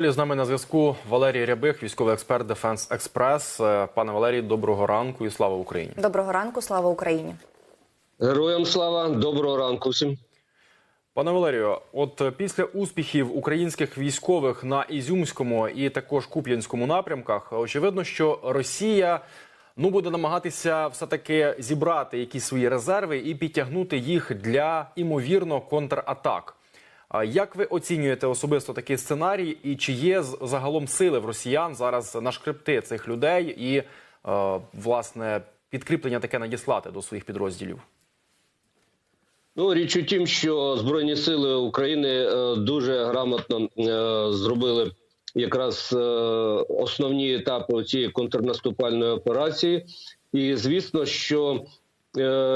З нами на зв'язку Валерій Рябих, військовий експерт Дефенс Експрес. Пане Валерій, доброго ранку і слава Україні. Доброго ранку, слава Україні. Героям слава, доброго ранку всім. Пане Валерію, от е, після успіхів українських військових на Ізюмському і також Куп'янському напрямках, очевидно, що Росія ну буде намагатися все таки зібрати якісь свої резерви і підтягнути їх для імовірно контратак. Як ви оцінюєте особисто такий сценарій, і чи є загалом сили в росіян зараз нашкребти цих людей і е, власне підкріплення таке надіслати до своїх підрозділів? Ну, річ у тім, що Збройні сили України е, дуже грамотно е, зробили якраз основні етапи цієї контрнаступальної операції. І звісно, що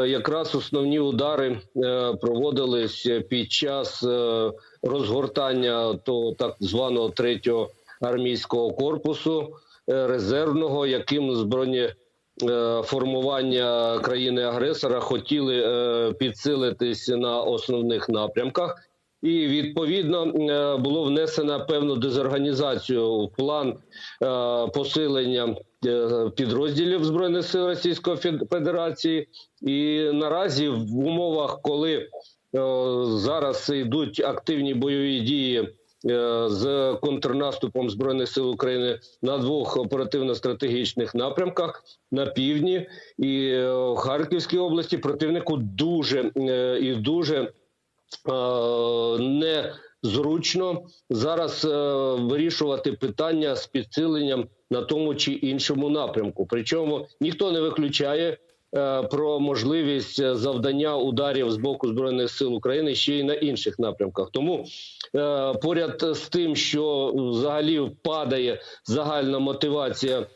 якраз основні удари е, проводились під час е, розгортання того так званого третього армійського корпусу е, резервного, яким збройні е, формування країни-агресора хотіли е, підсилитись на основних напрямках, і відповідно е, було внесено певну дезорганізацію в план е, посилення е, підрозділів збройних сил Російської Федерації. І наразі в умовах, коли зараз йдуть активні бойові дії з контрнаступом збройних сил України на двох оперативно-стратегічних напрямках на півдні і в Харківській області противнику дуже і дуже незручно зараз е, вирішувати питання з підсиленням на тому чи іншому напрямку. Причому ніхто не виключає е, про можливість е, завдання ударів з боку збройних сил України ще й на інших напрямках. Тому е, поряд з тим, що взагалі падає загальна мотивація е,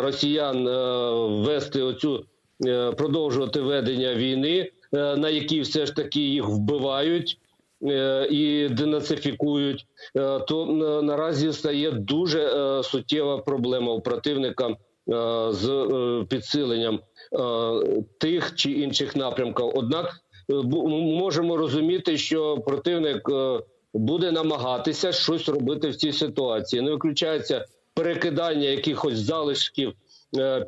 росіян е, вести оцю е, продовжувати ведення війни, е, на якій все ж таки їх вбивають. е, І денацифікують, е, то е, наразі стає дуже е, суттєва проблема у противника е, з е, підсиленням е, тих чи інших напрямків. Однак е, можемо розуміти, що противник е, буде намагатися щось робити в цій ситуації. Не виключається перекидання якихось залишків е,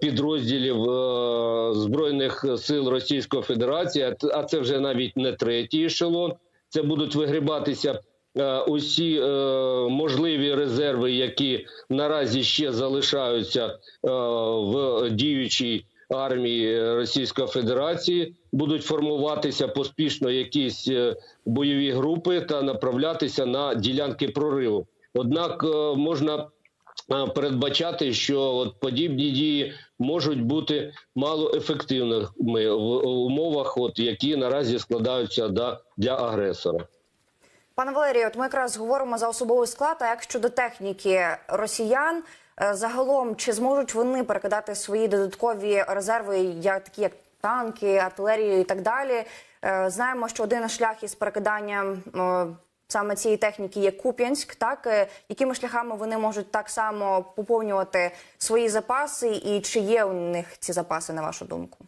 підрозділів е, збройних сил Російської Федерації, а це вже навіть не третій ешелон. Це будуть вигрібатися е, усі е, можливі резерви, які наразі ще залишаються е, в діючій армії Російської Федерації. Будуть формуватися поспішно якісь е, бойові групи та направлятися на ділянки прориву. Однак е, можна е, передбачати, що от подібні дії можуть бути малоефективними в умовах, от які наразі складаються да, для агресора. Пане Валерію, от ми якраз говоримо за особовий склад. А як щодо техніки росіян, е, загалом чи зможуть вони перекидати свої додаткові резерви, як такі як танки, артилерію і так далі? Е, Знаємо, що один шлях із перекиданням саме цієї техніки є Куп'янськ. Так Е, якими шляхами вони можуть так само поповнювати свої запаси, і чи є у них ці запаси, на вашу думку?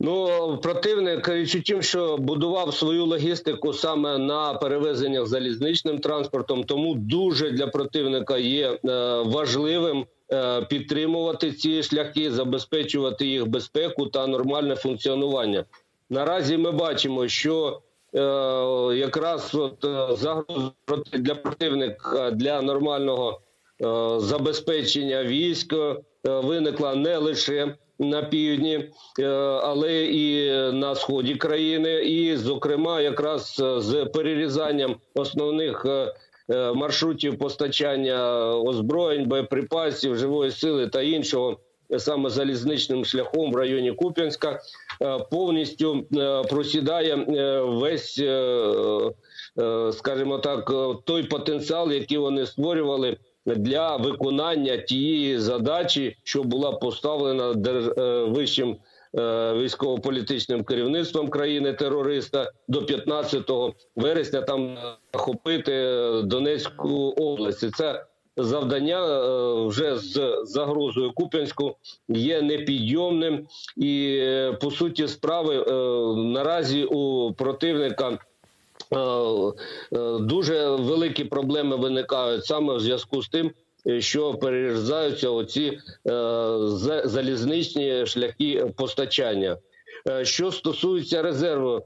Ну, противник річ у тім, що будував свою логістику саме на перевезеннях залізничним транспортом, тому дуже для противника є е, важливим е, підтримувати ці шляхи, забезпечувати їх безпеку та нормальне функціонування. Наразі ми бачимо, що якраз от, е, загроза для противника для нормального е, забезпечення військ е, виникла не лише на півдні, е, але і на сході країни, і, зокрема, якраз е, з перерізанням основних е, е, маршрутів постачання озброєнь, боєприпасів, живої сили та іншого. е, Саме залізничним шляхом в районі Куп'янська е, повністю е, просідає е, весь, е, е, скажімо так, е, той потенціал, який вони створювали для виконання тієї задачі, що була поставлена е, вищим е, військово-політичним керівництвом країни терориста до 15 вересня там захопити Донецьку область. Це завдання е, вже з загрозою Куп'янську є непідйомним, і е, по суті справи е, наразі у противника дуже великі проблеми виникають саме в зв'язку з тим, що перерізаються оці залізничні шляхи постачання. Що стосується резерву,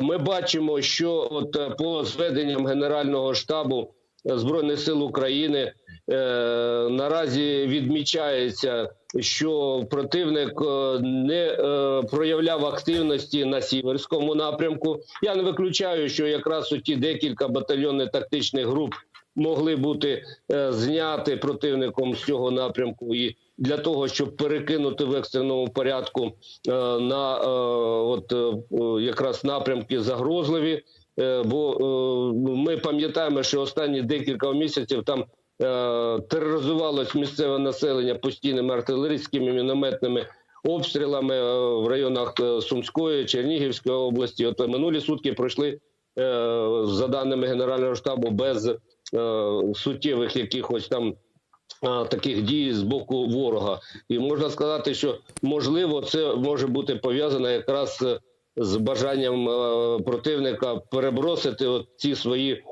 ми бачимо, що от по зведенням Генерального штабу Збройних сил України наразі відмічається, що противник е, не е, проявляв активності на сіверському напрямку. Я не виключаю, що якраз у ті декілька батальйонних тактичних груп могли бути е, зняти противником з цього напрямку і для того, щоб перекинути в екстреному порядку е, на е, от е, якраз напрямки загрозливі. Е, бо е, ми пам'ятаємо, що останні декілька місяців там е, тероризувалось місцеве населення постійними артилерійськими мінометними обстрілами е, в районах е, Сумської, Чернігівської області. От минулі сутки пройшли е, за даними Генерального штабу без е, суттєвих якихось там таких дій з боку ворога, і можна сказати, що можливо це може бути пов'язано якраз е, з бажанням е, противника перебросити от ці свої е,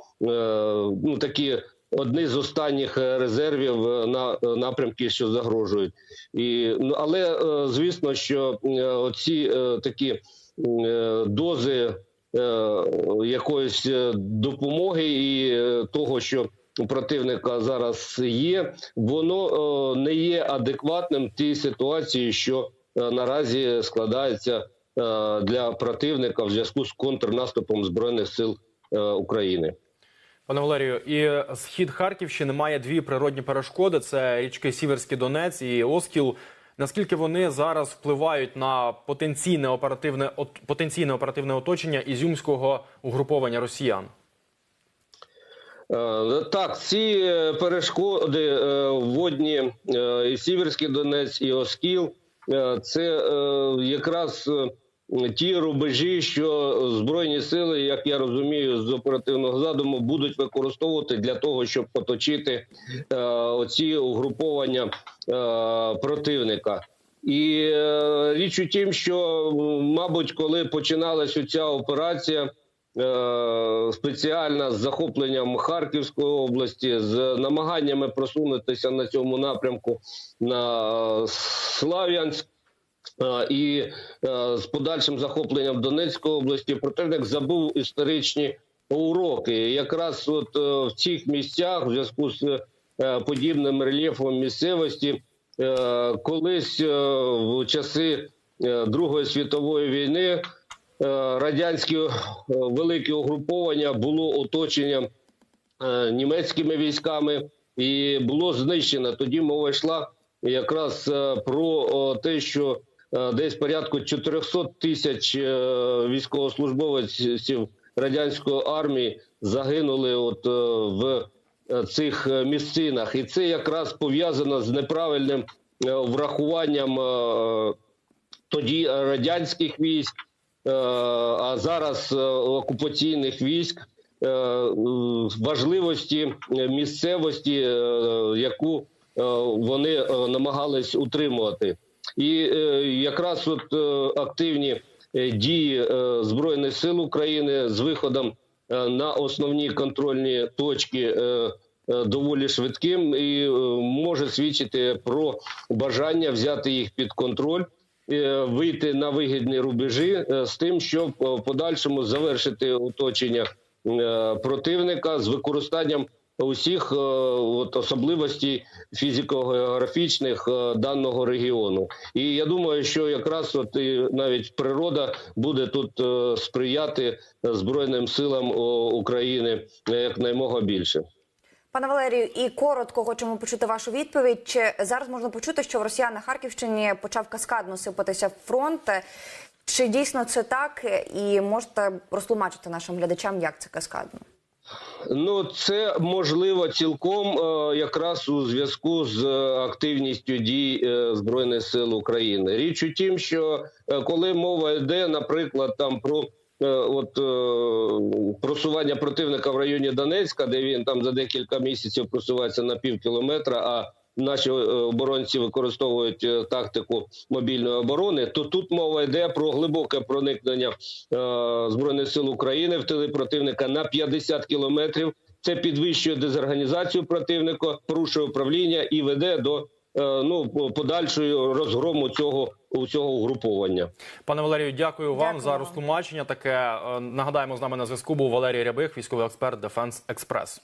ну такі одні з останніх е, резервів е, на е, напрямки, що загрожують. І ну але звісно, що оці такі дози якоїсь допомоги і того, що у противника зараз є, воно не є адекватним тій ситуації, що наразі складається для противника в зв'язку з контрнаступом збройних сил України. Пане Валерію, і схід Харківщини має дві природні перешкоди: це річки Сіверський Донець і Оскіл. Наскільки вони зараз впливають на потенційне оперативне потенційне оперативне оточення ізюмського угруповання росіян? Е, Так, ці е, перешкоди е, водні і Сіверський Донець, і Оскіл це якраз ті рубежі, що збройні сили, як я розумію, з оперативного задуму будуть використовувати для того, щоб оточити е, оці угруповання е, противника. І е, річ у тім, що мабуть, коли починалася ця операція. Е, спеціальна з захопленням Харківської області, з намаганнями просунутися на цьому напрямку на е, Слав'янськ. І з подальшим захопленням Донецької області противник забув історичні уроки. Якраз от е, в цих місцях, в зв'язку з е, подібним рельєфом місцевості, е, колись в часи Другої світової війни радянське е, велике угруповання було оточенням німецькими військами і було знищено. Тоді мова йшла якраз про те, що десь порядку 400 тисяч е, військовослужбовців радянської армії загинули от е, в е, цих е, місцинах, і це якраз пов'язано з неправильним е, врахуванням е, тоді радянських військ, е, а зараз е, окупаційних військ е, е, важливості е, місцевості, е, яку е, вони е, намагались утримувати. І е, якраз от е, активні е, дії Збройних сил України з виходом на основні контрольні точки доволі швидким і може свідчити про бажання взяти їх під контроль. Вийти на вигідні рубежі з тим, щоб в подальшому завершити оточення противника з використанням усіх е, от, особливостей фізико-географічних е, даного регіону. І я думаю, що якраз от і навіть природа буде тут е, сприяти Збройним силам України якнаймога більше. Пане Валерію, і коротко хочемо почути вашу відповідь. Чи зараз можна почути, що в Росіян на Харківщині почав каскадно сипатися фронт? Чи дійсно це так? І можете розтлумачити нашим глядачам, як це каскадно? Ну, це можливо цілком е, якраз у зв'язку з е, активністю дій е, збройних сил України. Річ у тім, що коли мова йде, наприклад, там про от просування противника в районі Донецька, де він там за декілька місяців просувається на пів кілометра, а наші е, оборонці використовують е, тактику мобільної оборони, то тут мова йде про глибоке проникнення е, збройних сил України в тили противника на 50 кілометрів. Це підвищує дезорганізацію противника, порушує управління і веде до ну подальшої розгрому цього цього угруповання. Пане Валерію, дякую вам Дякую за вам. розтлумачення. Таке нагадаємо з нами на зв'язку був Валерій Рябих, військовий експерт Дефенс Експрес.